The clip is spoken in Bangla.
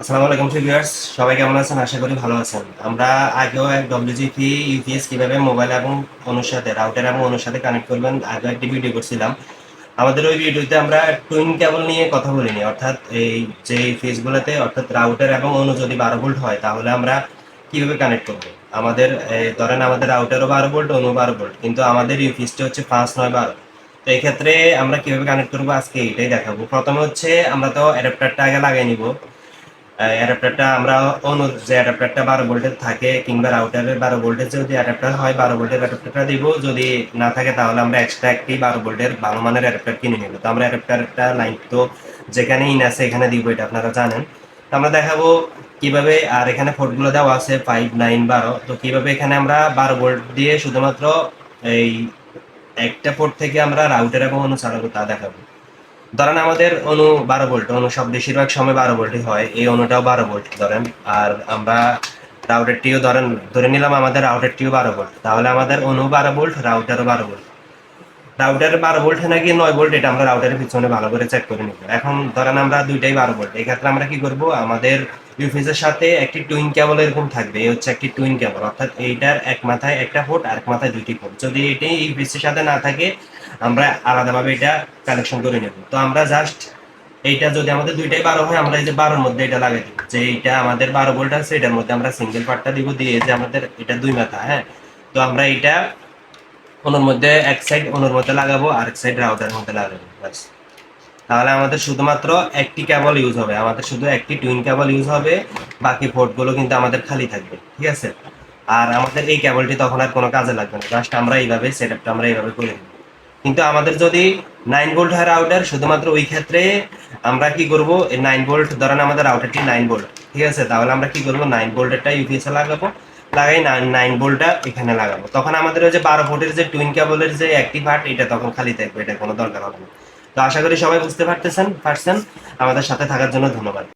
আসসালামু আলাইকুম ভিউয়ার্স সবাই কেমন আছেন? আশা করি ভালো আছেন। আমরা আগেও এক ডব্লিউজিপি ইউপিএস কীভাবে মোবাইল এবং অনুর সাথে রাউটার এবং অনুর সাথে কানেক্ট করবেন আগে একটি ভিডিও করছিলাম। আমাদের ওই ভিডিওতে আমরা টুইন কেবল নিয়ে কথা বলিনি। অর্থাৎ এই যে ফেসগুলোতে অর্থাৎ রাউটার এবং অনু যদি বারো ভোল্ট হয়, তাহলে আমরা কীভাবে কানেক্ট করব? আমাদের ধরেন আমাদের রাউটারও বারো ভোল্ট অনু বারো ভোল্ট কিন্তু আমাদের ইউপিএসটা হচ্ছে পাঁচ, নয়, বারো। তো এই ক্ষেত্রে আমরা কীভাবে কানেক্ট করব? আজকে এটাই দেখাবো। প্রথমে হচ্ছে আমরা তো অ্যাডাপ্টারটা আগে লাগাই নিব। অ্যাডাপ্টারটা আমরা অন্য যে অ্যাডাপ্টারটা বারো ভোল্টের থাকে কিংবা রাউটারের বারো ভোল্টের যদি অ্যাডাপ্টার হয়, বারো ভোল্টের অ্যাডাপ্টারটা দিব। যদি না থাকে, তাহলে আমরা এক্সট্রা একটি বারো ভোল্টের ভালো মানের অ্যাডাপ্টার কিনে নেব। তো আমরা অ্যাডাপ্টারটা লাইন তো যেখানে ইন আছে, এখানে দিব, এটা আপনারা জানেন। তো আমরা দেখাবো কীভাবে আর এখানে ফোর্টগুলো দেওয়া আছে ফাইভ নাইন বারো। তো কীভাবে এখানে আমরা বারো ভোল্ট দিয়ে শুধুমাত্র এই একটা পোর্ট থেকে আমরা রাউটার এবং অনু চালাবো তা দেখাবো। ধরেন আমাদের অনু বারো ভোল্ট, অনু সব বেশিরভাগ সময় বারো ভোল্টই হয়, এই অনুটাও বারো ভোল্ট ধরেন। আর আমরা রাউটারটিও ধরেন, ধরে নিলাম আমাদের রাউটারটিও বারো ভোল্ট, তাহলে আমাদের অনু বারো ভোল্ট রাউটারও বারো ভোল্ট। রাউটার বারো ভোল্ট নাকি নয় ভোল্ট, এটা আমরা রাউটারের পিছনে ভালো করে চেক করে নিব। এখন ধরেন আমরা দুইটাই বারো ভোল্ট এক্ষেত্রে আমরা কি করব? আমাদের ইউফিসের সাথে একটি টুইন কেবল এরকম থাকবে, এই হচ্ছে একটি টুইন কেবল অর্থাৎ এইটার এক মাথায় একটা পোর্ট আর এক মাথায় দুইটি পোর্ট যদি এটি ইউফিসের সাথে না থাকে আমরা আলাদাভাবে এটা কালেকশন করে নেব। তো আমরা জাস্ট এইটা যদি আমাদের দুইটাই বারো হয়, আমরা এই যে বারোর মধ্যে এটা লাগাই দিব। যে এইটা আমাদের বারো ভোল্ট আছে, এটার মধ্যে আমরা সিঙ্গেল পার্টটা দিব দিয়ে যে আমাদের এটা দুই মাথা হ্যাঁ? তো আমরা এটা ওনার মধ্যে এক সাইড ওনার মধ্যে লাগাবো আর এক সাইড রাউটারের মধ্যে লাগাবো, ব্যাস। তাহলে আমাদের শুধুমাত্র একটি কেবল ইউজ হবে। আমাদের শুধু একটি টুইন কেবল ইউজ হবে, বাকি পোর্টগুলো কিন্তু আমাদের খালি থাকবে, ঠিক আছে? আর আমাদের এই কেবলটি তখন আর কোনো কাজে লাগবে না। জাস্ট আমরা এইভাবে সেট আপটা আমরা এইভাবে করে দেবো কিন্তু আমাদের যদি নাইন ভোল্ট হয় রাউটার শুধুমাত্র ওই ক্ষেত্রে আমরা কি করব? নাইন ভোল্ট ধরেন আমাদের রাউটারটি নাইন ভোল্ট ঠিক আছে? তাহলে আমরা কি করব? নাইন ভোল্টেরটা ইউপিএসে লাগাবো, লাগাই নাইন ভোল্টটা এখানে লাগাবো। তখন আমাদের ওই যে বারো ভোল্টের যে টুইন কেবলের যে একটি পার্ট এটা তখন খালি থাকবে, এটা কোনো দরকার হবে না। তো আশা করি সবাই বুঝতে পারতেছেন, পারছেন? আমাদের সাথে থাকার জন্য ধন্যবাদ।